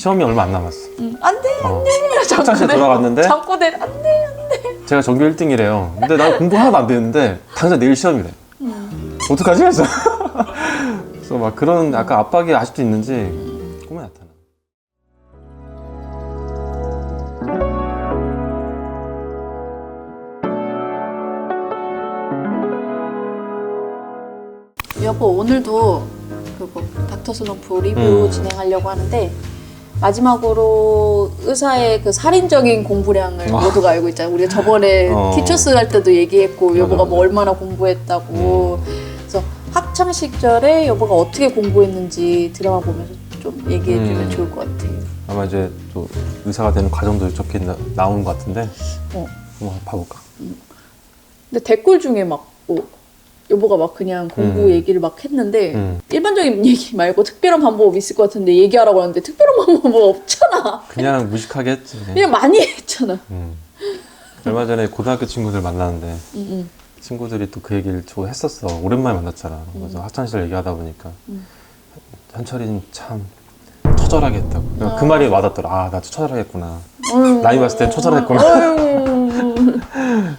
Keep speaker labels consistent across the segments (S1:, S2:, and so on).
S1: 시험이 얼마 안 남았어.
S2: 응. 안돼
S1: 어.
S2: 안돼.
S1: 학창시절 돌아갔는데
S2: 잠꼬대 안돼.
S1: 제가 전교 1등이래요. 근데 난 공부 하나도 안 되는데 당장 내일 시험이래. 어떡하지? 해서 그래서 막 그런 약간 압박이 아직도 있는지 꿈에 나타나.
S2: 여보 오늘도 그뭐 닥터 슬럼프 리뷰
S1: 음.
S2: 진행하려고 하는데 마지막으로 의사의 그 살인적인 공부량을
S1: 어.
S2: 모두가 알고 있잖아요. 우리가 저번에
S1: 어.
S2: 티처스 할 때도 얘기했고
S1: 맞아,
S2: 여보가
S1: 맞아.
S2: 뭐 얼마나 공부했다고. 그래서 학창 시절에 여보가 어떻게 공부했는지 드라마 보면서 좀 얘기해 주면
S1: 음.
S2: 좋을 것 같아요.
S1: 아마 이제 또 의사가 되는 과정도 적혀 나, 나오는 것 같은데
S2: 어.
S1: 한번 봐볼까?
S2: 근데 댓글 중에 막 뭐, 여보가 막 그냥 공부
S1: 음.
S2: 얘기를 막 했는데
S1: 음.
S2: 일반적인 얘기 말고 특별한 방법 있을 것 같은데 얘기하라고 하는데 특별한 방법 뭐 없잖아.
S1: 그냥 무식하게 했지.
S2: 그냥 많이 했잖아.
S1: 음. 얼마 전에 고등학교 친구들 만나는데
S2: 응, 응.
S1: 친구들이 또 그 얘기를 저 했었어. 오랜만에 만났잖아. 그래서 학창시절 얘기하다 보니까
S2: 음.
S1: 현철이는 참 처절하게 했다고. 그러니까 그 말이 와닿더라. 아, 나도 처절하겠구나.
S2: 어휴.
S1: 나이 봤을 땐 처절했구나.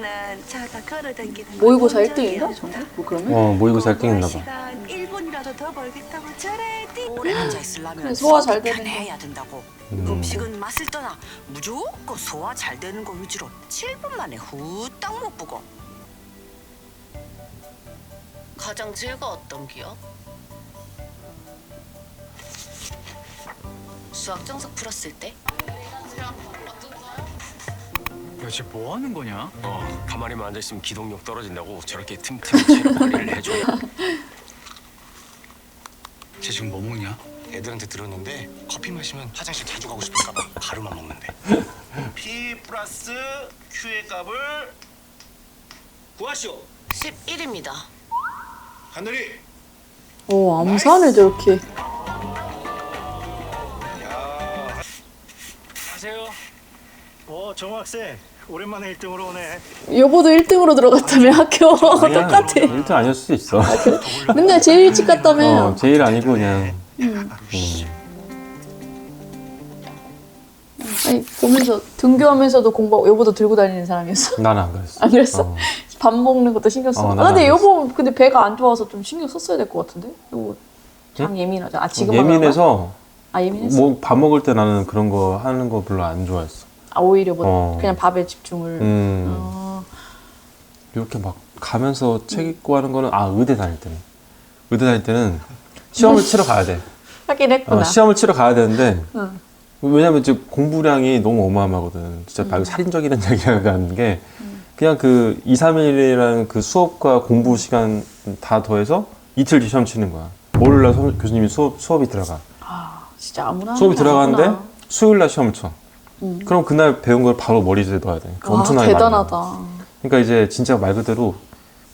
S3: 나는 차다 걸어 다니는
S2: 모의고사 1등인가? 전국? 뭐 그러면?
S1: 어, 모의고사 1등 했나 봐.
S3: 시간 1분이라도 더 벌겠다고 저래디 오래 앉아 있으려면
S2: 소화 잘 되는
S3: 해야 된다고
S1: 음.
S3: 음식은 맛을 떠나 무조건 소화 잘 되는 거 위주로 7분 만에 후딱 못 보고 가장 즐거웠던 기억? 수학 정석 풀었을 때
S4: 야쟤 뭐 하는 거냐?
S5: 어, 가만히만 앉아 있으면 기동력 떨어진다고 저렇게 틈틈이 체력 관리를 해줘야
S4: 쟤 지금 뭐 먹냐?
S5: 애들한테 들었는데 커피 마시면 화장실 자주 가고 싶을까 봐 가루만 먹는데
S6: P 플러스 Q의 값을 구하시오.
S3: 11입니다
S6: 하늘이
S2: 오, 어, 암산을 저렇게.
S4: 하세요.
S7: 어, 정우 학생 오랜만에 1등으로 오네.
S2: 여보도 1등으로 들어갔다며 학교 똑같아.
S1: 1등 아니었을 수도 있어.
S2: 맨날 제일 일찍 갔다며.
S1: 어, 제일 아니고 그냥. 음.
S2: 아니 보면서 등교하면서도 공부 여보도 들고 다니는 사람이었어.
S1: 나는 안 그랬어.
S2: 안 그랬어?
S1: 어.
S2: 밥 먹는 것도 신경 써.
S1: 어,
S2: 아, 근데
S1: 안
S2: 여보 근데 배가 안 좋아서 좀 신경 썼어야 될 것 같은데. 여보 장 예민하죠. 아 지금 하는 거야?
S1: 예민해서
S2: 아 예민했어.
S1: 뭐 밥 먹을 때 나는 그런 거 하는 거 별로 안 좋아했어.
S2: 아 오히려 뭐
S1: 어.
S2: 그냥 밥에 집중을.
S1: 음.
S2: 어.
S1: 이렇게 막 가면서 책 읽고 하는 거는 아 의대 다닐 때는 의대 다닐 때는 시험을 치러 가야 돼.
S2: 하긴 했구나.
S1: 어, 시험을 치러 가야 되는데
S2: 응.
S1: 왜냐면 이제 공부량이 너무 어마어마하거든. 진짜 말 살인적이라는 얘기가 하는 게 그냥 그 2, 3일이라는 그 수업과 공부 시간 다 더해서 이틀 뒤 시험 치는 거야. 월요일날 선- 교수님이 수업, 수업이 들어가.
S2: 아 진짜 아무나.
S1: 수업이 들어가는데
S2: 아니구나.
S1: 수요일 날 시험을 쳐.
S2: 음.
S1: 그럼 그날 배운 걸 바로 머리에 넣어야 돼.
S2: 와,
S1: 엄청나게 많이.
S2: 대단하다.
S1: 그러니까 이제 진짜 말 그대로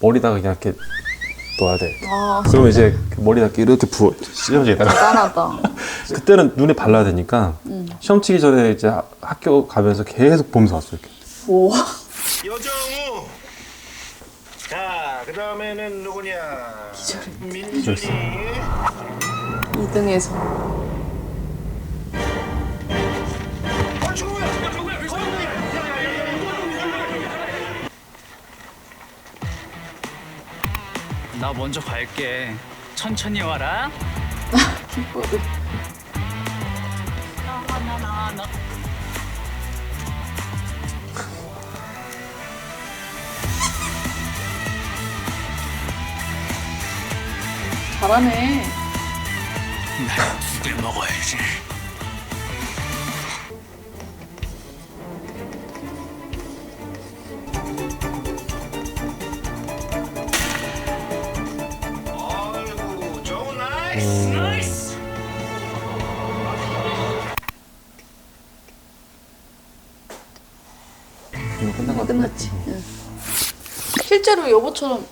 S1: 머리다가 그냥 이렇게 넣어야 돼.
S2: 아
S1: 그러면 이제 그 머리다 이렇게 부어 시험지에다가
S2: 대단하다.
S1: 그때는 눈에 발라야 되니까
S2: 음.
S1: 시험 치기 전에 이제 하- 학교 가면서 계속 보면서 왔어 이렇게.
S2: 오.
S6: 여정우. 자, 그 다음에는 누구냐? 민준이.
S1: 기절했어.
S2: 2등에서.
S4: 나 먼저 갈게. 천천히 와라. 나나나나.
S2: 잘하네.
S4: 두개 먹어야지.
S6: 나이스, 나이스.
S1: 이거 끝난 거 같아.
S2: 끝났지. 응. 실제로 여보처럼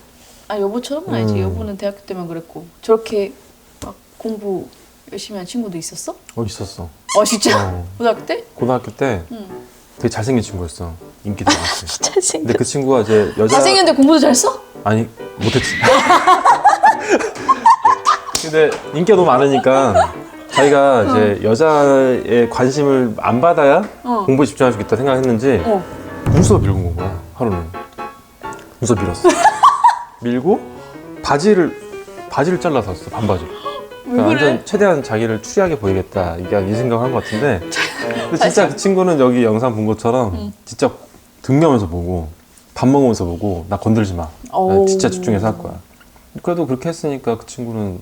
S2: 아 여보처럼은 아니지.
S1: 음.
S2: 여보는 대학교 때만 그랬고 저렇게 막 공부 열심히 한 친구도 있었어?
S1: 어 있었어.
S2: 어 진짜?
S1: 어.
S2: 고등학교 때?
S1: 고등학교 때
S2: 응.
S1: 되게 잘생긴 친구였어. 인기 되게 많았어. 근데
S2: 잘생겼.
S1: 그 친구가 이제 여자
S2: 잘생겼는데 공부도 잘 써?
S1: 아니 못했지. 근데 인기가 너무 많으니까 자기가 이제 여자의 관심을 안 받아야
S2: 어.
S1: 공부에 집중할 수 있다 생각했는지
S2: 어.
S1: 문서 밀고 온 거야 하루는. 문서 밀었어. 밀고 바지를 바지를 잘라서 왔어 반바지를 그러니까
S2: 그래?
S1: 완전 최대한 자기를 추리하게 보이겠다. 이게 이 생각을 한것 같은데. 근데 진짜 그 친구는 여기 영상 본 것처럼 진짜 등려면서 보고 밥 먹으면서 보고 나 건들지 마. 나
S2: 오.
S1: 진짜 집중해서 할 거야. 그래도 그렇게 했으니까 그 친구는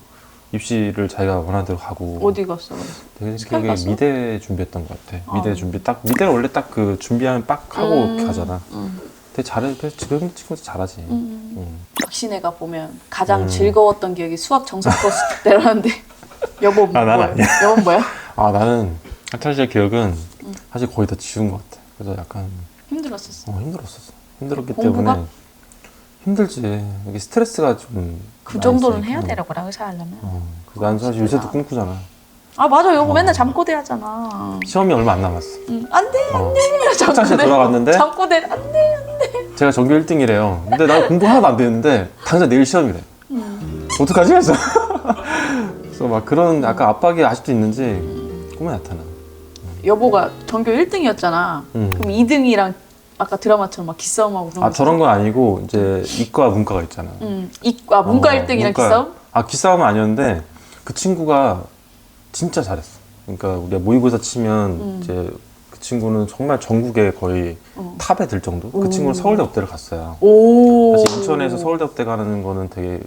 S1: 입시를 자기가 원하는 대로 가고
S2: 어디 갔어?
S1: 되게
S2: 스카이 갔어?
S1: 미대 준비했던 것 같아. 미대
S2: 아.
S1: 준비 딱 미대는 원래 딱 그 준비하면 빡 하고
S2: 음,
S1: 가잖아.
S2: 음.
S1: 되게 잘해. 그래서 지금 친구도 잘하지.
S2: 음.
S1: 음.
S2: 박신혜가 보면 가장
S1: 음.
S2: 즐거웠던 기억이 수학 정석 버스 때라는데 여보
S1: 아, 난
S2: 뭐야?
S1: 아니야.
S2: 여보 뭐야?
S1: 아 나는 시절 기억은
S2: 음.
S1: 사실 거의 다 지운 것 같아. 그래서 약간
S2: 힘들었었어.
S1: 어, 힘들었었어. 힘들었기
S2: 공부가?
S1: 때문에 힘들지. 이게 스트레스가 좀.
S2: 그 정도는. 해야 되라고라 의사 하려면.
S1: 어. 난 사실 요새도 꿈꾸잖아.
S2: 아 맞아 여보
S1: 어.
S2: 맨날 잠꼬대 하잖아.
S1: 시험이 얼마 안 남았어.
S2: 응. 안돼
S1: 어.
S2: 안돼
S1: 학창시절
S2: 잠꼬대
S1: 돌아갔는데?
S2: 잠꼬대 안돼
S1: 제가 전교 1등이래요. 근데 나 공부 하나도 안 되는데 당장 내일 시험이래. 어떡하지? 그래서 그래서 막 그런 약간 압박이 아직도 있는지 꿈에 나타나.
S2: 여보가 전교 1등이었잖아.
S1: 음.
S2: 그럼 2등이랑 아까 드라마처럼 막 기싸움하고 그런
S1: 아
S2: 거
S1: 저런 건 아니고 이제 이과 문과가 있잖아.
S2: 응. 이과 문과
S1: 어,
S2: 1등이랑
S1: 문과.
S2: 기싸움?
S1: 아 기싸움은 아니었는데 그 친구가 진짜 잘했어. 그러니까 우리가 모의고사 치면
S2: 음.
S1: 이제 그 친구는 정말 전국에 거의
S2: 어.
S1: 탑에 들 정도.
S2: 오.
S1: 그 친구는 서울대 업대를 갔어요.
S2: 오.
S1: 사실 인천에서 서울대 업대 가는 거는 되게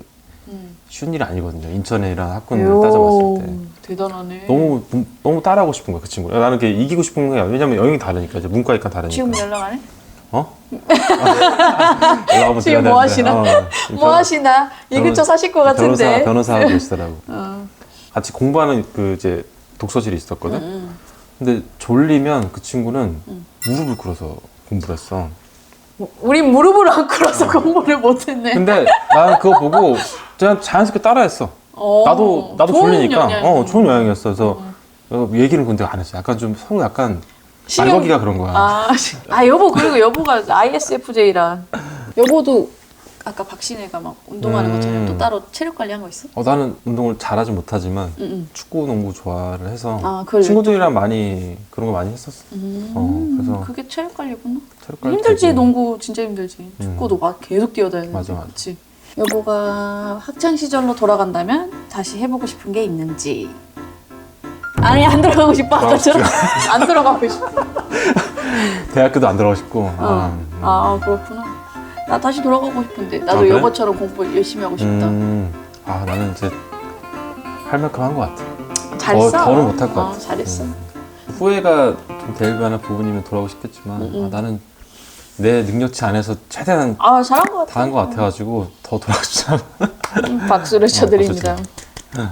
S2: 음.
S1: 쉬운 일이 아니거든요. 인천이랑 학군을 따져봤을 때.
S2: 대단하네.
S1: 너무 너무 따라하고 싶은 거야 그 친구. 나는 그 이기고 싶은 거야. 왜냐면 영역이 다르니까 이제 문과이과 다르니까.
S2: 지금 연락 안 해?
S1: 어? 연락 한번
S2: 지금
S1: 드려야
S2: 뭐. 하시나?
S1: 어,
S2: 뭐 하시나? 이 근처 사실 것 같은데.
S1: 변호사 변호사 하고 계시더라고.
S2: 어.
S1: 같이 공부하는 그 이제 독서실이 있었거든.
S2: 응.
S1: 근데 졸리면 그 친구는
S2: 음.
S1: 무릎을 꿇어서 공부를 했어.
S2: 뭐, 우린 무릎을 안 꿇어서 공부를 못했네.
S1: 근데 나는 그거 보고 그냥 자연스럽게 따라했어.
S2: 어,
S1: 나도 나도
S2: 좋은
S1: 졸리니까
S2: 영향.
S1: 어 좋은 영향이었어. 그래서 어, 얘기는 근데 안 했어. 약간 좀 서로 약간
S2: 신경-
S1: 말거기가 그런 거야.
S2: 아, 시- 아 여보 그리고 여보가 ISFJ라 여보도 아까 박신혜가 막 운동하는
S1: 음.
S2: 것처럼 또 따로 체력 관리한 거 있어?
S1: 어, 나는 운동을 잘하지 못하지만
S2: 응, 응.
S1: 축구, 농구 좋아를 해서
S2: 아, 그걸
S1: 친구들이랑 많이 그런 거 많이 했었어.
S2: 음,
S1: 어, 그래서
S2: 그게 체력 관리구나.
S1: 체력 관리
S2: 힘들지
S1: 되고.
S2: 농구 진짜 힘들지. 축구도 막 계속 뛰어다니는.
S1: 맞아, 맞아.
S2: 그치? 여보가 학창 시절로 돌아간다면 다시 해보고 싶은 게 있는지. 아니 안 들어가고 싶어 아까처럼 안 들어가고 싶어.
S1: 대학교도 안 들어가고 싶고.
S2: 어.
S1: 아, 음.
S2: 아 그렇구나. 나 다시 돌아가고 싶은데 나도
S1: 아, 그래?
S2: 여보처럼 공부 열심히 하고 싶다.
S1: 음, 아 나는 이제 할 만큼 한 것 같아.
S2: 잘했어.
S1: 더, 더는 못할 것
S2: 어,
S1: 같아.
S2: 잘했어.
S1: 음. 후회가 좀될 만한 부분이면 돌아가고 싶겠지만
S2: 음, 음.
S1: 아, 나는 내 능력치 안에서 최대한
S2: 아 잘한 것 같아.
S1: 다 한 것 같아가지고 더 돌아가고 싶지 않아.
S2: 음, 박수를 쳐드립니다.
S1: 박수